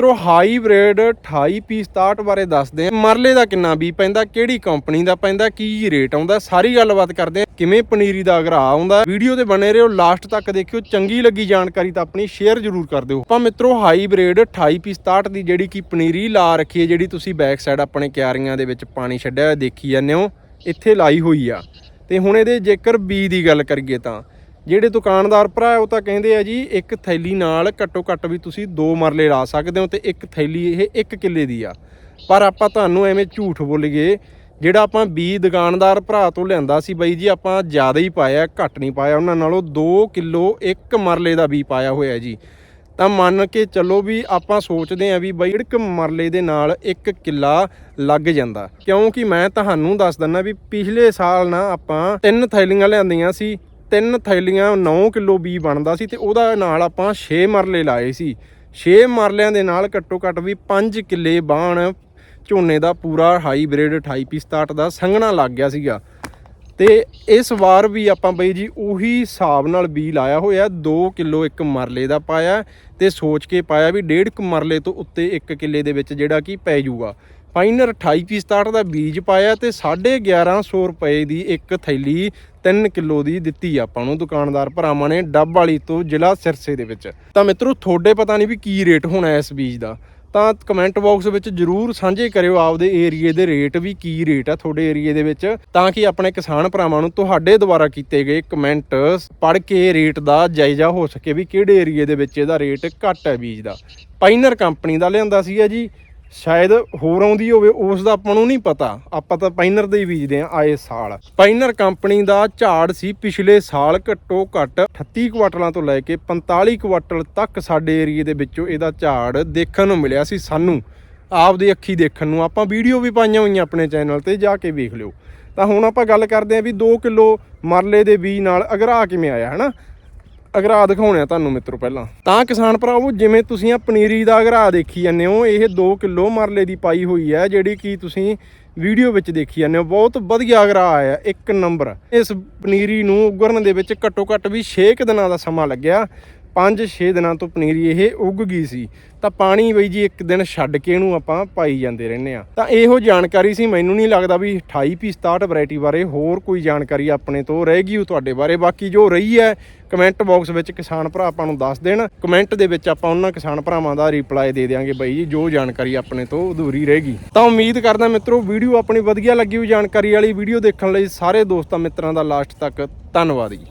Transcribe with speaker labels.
Speaker 1: ਮਿੱਤਰੋ ਹਾਈਬ੍ਰਿਡ 28 ਪੀ 67 ਬਾਰੇ ਦੱਸਦੇ ਆ ਮਰਲੇ ਦਾ ਕਿੰਨਾ ਬੀ ਪੈਂਦਾ, ਕਿਹੜੀ ਕੰਪਨੀ ਦਾ ਪੈਂਦਾ, ਕੀ ਰੇਟ ਆਉਂਦਾ, ਸਾਰੀ ਗੱਲਬਾਤ ਕਰਦੇ ਆ ਕਿਵੇਂ ਪਨੀਰੀ ਦਾ ਅਗਰਾ ਆਉਂਦਾ ਵੀਡੀਓ ਤੇ ਬਣੇ ਰਹੋ ਲਾਸਟ ਤੱਕ ਦੇਖਿਓ, ਚੰਗੀ ਲੱਗੀ ਜਾਣਕਾਰੀ ਤਾਂ ਆਪਣੀ ਸ਼ੇਅਰ ਜ਼ਰੂਰ ਕਰ ਦਿਓ। ਆਪਾਂ ਮਿੱਤਰੋ ਹਾਈਬ੍ਰਿਡ 28 ਪੀ 67 ਦੀ ਜਿਹੜੀ ਕਿ ਪਨੀਰੀ ਲਾ ਰੱਖੀ ਹੈ, ਜਿਹੜੀ ਤੁਸੀਂ ਬੈਕ ਸਾਈਡ ਆਪਣੇ ਕਿਆਰੀਆਂ ਦੇ ਵਿੱਚ ਪਾਣੀ ਛੱਡਿਆ ਹੋਇਆ ਦੇਖੀ ਜਾਂਦੇ ਹੋ, ਇੱਥੇ ਲਾਈ ਹੋਈ ਆ। ਤੇ ਹੁਣ ਇਹਦੇ ਜੇਕਰ ਬੀ ਦੀ ਗੱਲ ਕਰੀਏ ਤਾਂ ਜਿਹੜੇ ਦੁਕਾਨਦਾਰ ਭਰਾ ਉਹ ਤਾਂ ਕਹਿੰਦੇ ਆ ਜੀ, ਇੱਕ ਥੈਲੀ ਨਾਲ ਘੱਟੋ ਘੱਟ ਵੀ ਤੁਸੀਂ ਦੋ ਮਰਲੇ ਲਾ ਸਕਦੇ ਹੋ ਤੇ ਇੱਕ ਥੈਲੀ ਇਹ 1 ਕਿੱਲੇ ਦੀ ਆ। ਪਰ ਆਪਾਂ ਤੁਹਾਨੂੰ ਐਵੇਂ ਝੂਠ ਬੋਲੀਏ ਜਿਹੜਾ ਆਪਾਂ ਬੀ ਦੁਕਾਨਦਾਰ ਭਰਾ ਤੋਂ ਲਿਆਂਦਾ ਸੀ ਬਾਈ ਜੀ, ਆਪਾਂ ਜ਼ਿਆਦਾ ਹੀ ਪਾਇਆ, ਘੱਟ ਨਹੀਂ ਪਾਇਆ, ਉਹਨਾਂ ਨਾਲੋਂ 2 ਕਿਲੋ ਇੱਕ ਮਰਲੇ ਦਾ ਬੀ ਪਾਇਆ ਹੋਇਆ ਜੀ। ਤਾਂ ਮੰਨ ਕੇ ਚੱਲੋ ਵੀ ਆਪਾਂ ਸੋਚਦੇ ਆਂ ਵੀ ਬਈ, ਇੱਕ ਮਰਲੇ ਦੇ ਨਾਲ ਇੱਕ ਕਿੱਲਾ ਲੱਗ ਜਾਂਦਾ। ਕਿਉਂਕਿ ਮੈਂ ਤੁਹਾਨੂੰ ਦੱਸ ਦਿੰਦਾ ਵੀ ਪਿਛਲੇ ਸਾਲ ਨਾ ਆਪਾਂ ਤਿੰਨ ਥੈਲੀਆਂ ਲਿਆਂਦੀਆਂ ਸੀ ਤਿੰਨ ਥੈਲੀਆਂ 9 ਕਿਲੋ ਬੀ ਬਣਦਾ ਸੀ ਤੇ ਉਹਦਾ ਨਾਲ ਆਪਾਂ 6 ਮਰਲੇ ਲਾਏ ਸੀ। 6 ਮਰਲਿਆਂ ਦੇ ਨਾਲ ਘੱਟੋ ਘੱਟ ਵੀ 5 ਕਿੱਲੇ ਬਾਣ, ਝੋਨੇ ਦਾ ਪੂਰਾ ਹਾਈਬ੍ਰਿਡ 28 ਪੀ 67 ਦਾ ਸੰਘਣਾ ਲੱਗ ਗਿਆ ਸੀਗਾ। ਤੇ ਇਸ ਵਾਰ ਵੀ ਆਪਾਂ ਬਈ ਜੀ ਉਹੀ ਹਿਸਾਬ ਨਾਲ ਬੀ ਲਾਇਆ ਹੋਇਆ 2 ਕਿਲੋ ਇੱਕ ਮਰਲੇ ਦਾ ਪਾਇਆ ਤੇ ਸੋਚ ਕੇ ਪਾਇਆ ਵੀ 1.5 ਕੁ ਮਰਲੇ ਤੋਂ ਉੱਤੇ 1 ਕਿੱਲੇ ਦੇ ਵਿੱਚ ਜਿਹੜਾ ਕੀ ਪੈ ਜਾਊਗਾ ਪਾਈਨਰ 28 ਪੀ 67 ਦਾ ਬੀਜ ਪਾਇਆ ਤੇ 1150 ਰੁਪਏ ਦੀ ਇੱਕ ਥੈਲੀ 3 ਕਿਲੋ ਦੀ ਦਿੱਤੀ ਆਪਾਂ ਨੂੰ ਦੁਕਾਨਦਾਰ ਭਰਾਵਾਂ ਨੇ ਡੱਬ ਵਾਲੀ ਤੋਂ ਜ਼ਿਲ੍ਹਾ ਸਿਰਸੇ ਦੇ ਵਿੱਚ। ਤਾਂ ਮਿੱਤਰੋ, ਤੁਹਾਡੇ ਪਤਾ ਨਹੀਂ ਵੀ ਕੀ ਰੇਟ ਹੋਣਾ ਇਸ ਬੀਜ ਦਾ। ਤਾਂ ਕਮੈਂਟ ਬਾਕਸ ਵਿੱਚ ਜਰੂਰ ਸਾਂਝੇ ਕਰਿਓ ਆਪਦੇ ਏਰੀਏ ਦੇ ਰੇਟ ਵੀ ਕੀ ਰੇਟ ਆ ਤੁਹਾਡੇ ਏਰੀਏ ਦੇ ਵਿੱਚ। ਤਾਂ ਕਿ ਆਪਣੇ ਕਿਸਾਨ ਭਰਾਵਾਂ ਨੂੰ ਤੁਹਾਡੇ ਦੁਆਰਾ ਕੀਤੇ ਗਏ ਕਮੈਂਟ ਪੜ੍ਹ ਕੇ ਰੇਟ ਦਾ ਜਾਇਜ਼ਾ ਹੋ ਸਕੇ ਵੀ ਕਿਹੜੇ ਏਰੀਏ ਦੇ ਵਿੱਚ ਇਹਦਾ ਰੇਟ ਘੱਟ ਹੈ ਬੀਜ ਦਾ। ਪਾਈਨਰ ਕੰਪਨੀ ਦਾ ਲਿਆਂਦਾ ਸੀਗਾ ਜੀ। ਸ਼ਾਇਦ ਹੋਰ ਆਉਂਦੀ ਹੋਵੇ, ਉਸ ਦਾ ਆਪਾਂ ਨੂੰ ਨਹੀਂ ਪਤਾ। ਆਪਾਂ ਤਾਂ ਪਾਈਨਰ ਦੇ ਹੀ ਬੀਜਦੇ ਆ ਆਏ ਸਾਲ। ਪਾਈਨਰ ਕੰਪਨੀ ਦਾ ਝਾੜ ਸੀ ਪਿਛਲੇ ਸਾਲ ਘੱਟੋ ਘੱਟ 38 ਕੁਆਟਲਾਂ ਤੋਂ ਲੈ ਕੇ 45 ਕੁਆਟਲ ਤੱਕ ਸਾਡੇ ਏਰੀਏ ਦੇ ਵਿੱਚੋਂ ਇਹਦਾ ਝਾੜ ਦੇਖਣ ਨੂੰ ਮਿਲਿਆ ਸੀ ਸਾਨੂੰ। ਆਪਦੀ ਅੱਖੀ ਦੇਖਣ ਨੂੰ। ਆਪਾਂ ਵੀਡੀਓ ਵੀ ਪਾਈਆਂ ਹੋਈਆਂ ਆਪਣੇ ਚੈਨਲ ਤੇ, ਜਾ ਕੇ ਵੇਖ ਲਿਓ। ਤਾਂ ਹੁਣ ਆਪਾਂ ਗੱਲ ਕਰਦੇ ਆਂ ਵੀ 2 ਕਿਲੋ ਮਰਲੇ ਦੇ ਬੀਜ ਨਾਲ ਅਗਰਾ ਕਿਵੇਂ ਆਇਆ, ਹਨਾ? ਅਗਰਾ ਦਿਖਾਉਣੇ ਆ ਤੁਹਾਨੂੰ ਮਿੱਤਰੋ ਪਹਿਲਾਂ। ਤਾਂ ਕਿਸਾਨ ਭਰਾਵੋ, ਜਿਵੇਂ ਤੁਸੀਂ ਆ ਪਨੀਰੀ ਦਾ ਅਗਰਾ ਦੇਖੀ ਜਾਂਦੇ ਹੋ, ਇਹ 2 ਕਿਲੋ ਮਰਲੇ ਦੀ ਪਾਈ ਹੋਈ ਹੈ, ਜਿਹੜੀ ਕਿ ਤੁਸੀਂ ਵੀਡੀਓ ਵਿੱਚ ਦੇਖੀ ਜਾਂਦੇ ਹੋ। ਬਹੁਤ ਵਧੀਆ ਅਗਰਾ ਆਇਆ, ਇੱਕ ਨੰਬਰ। ਇਸ ਪਨੀਰੀ ਨੂੰ ਉਗਰਨ ਦੇ ਵਿੱਚ ਘੱਟੋ ਘੱਟ ਵੀ 6 ਕੁ ਦਿਨਾਂ ਦਾ ਸਮਾਂ ਲੱਗਿਆ। 5-6 ਦਿਨਾਂ ਤੋਂ ਪਨੀਰੀ ਇਹ ਉੱਗ ਗਈ ਸੀ। ਤਾਂ ਪਾਣੀ ਬਈ ਜੀ ਇੱਕ ਦਿਨ ਛੱਡ ਕੇ ਇਹਨੂੰ ਆਪਾਂ ਪਾਈ ਜਾਂਦੇ ਰਹਿੰਦੇ ਆ ਤਾਂ ਇਹੋ ਜਾਣਕਾਰੀ ਸੀ, ਮੈਨੂੰ ਨਹੀਂ ਲੱਗਦਾ ਵੀ 28 ਪੀ 67 ਵੈਰਾਈਟੀ ਬਾਰੇ ਹੋਰ ਕੋਈ ਜਾਣਕਾਰੀ ਆਪਣੇ ਤੋਂ ਰਹਿ ਗਈ ਉਹ ਤੁਹਾਡੇ ਬਾਰੇ। ਬਾਕੀ ਜੋ ਰਹੀ ਹੈ ਕਮੈਂਟ ਬਾਕਸ ਵਿੱਚ ਕਿਸਾਨ ਭਰਾ ਆਪਾਂ ਨੂੰ ਦੱਸ ਦੇਣ। ਕਮੈਂਟ ਦੇ ਵਿੱਚ ਆਪਾਂ ਉਹਨਾਂ ਕਿਸਾਨ ਭਰਾਵਾਂ ਦਾ ਰਿਪਲਾਈ ਦੇ ਦੇਵਾਂਗੇ ਬਾਈ ਜੀ, ਜੋ ਜਾਣਕਾਰੀ ਆਪਣੇ ਤੋਂ ਅਧੂਰੀ ਰਹਿ ਗਈ। ਤਾਂ ਉਮੀਦ ਕਰਦਾ ਮਿੱਤਰੋ, ਵੀਡੀਓ ਆਪਣੀ ਵਧੀਆ ਲੱਗੀ ਹੋਈ ਜਾਣਕਾਰੀ ਵਾਲੀ। ਵੀਡੀਓ ਦੇਖਣ ਲਈ ਸਾਰੇ ਦੋਸਤਾਂ ਮਿੱਤਰਾਂ ਦਾ ਲਾਸਟ ਤੱਕ ਧੰਨਵਾਦ ਜੀ।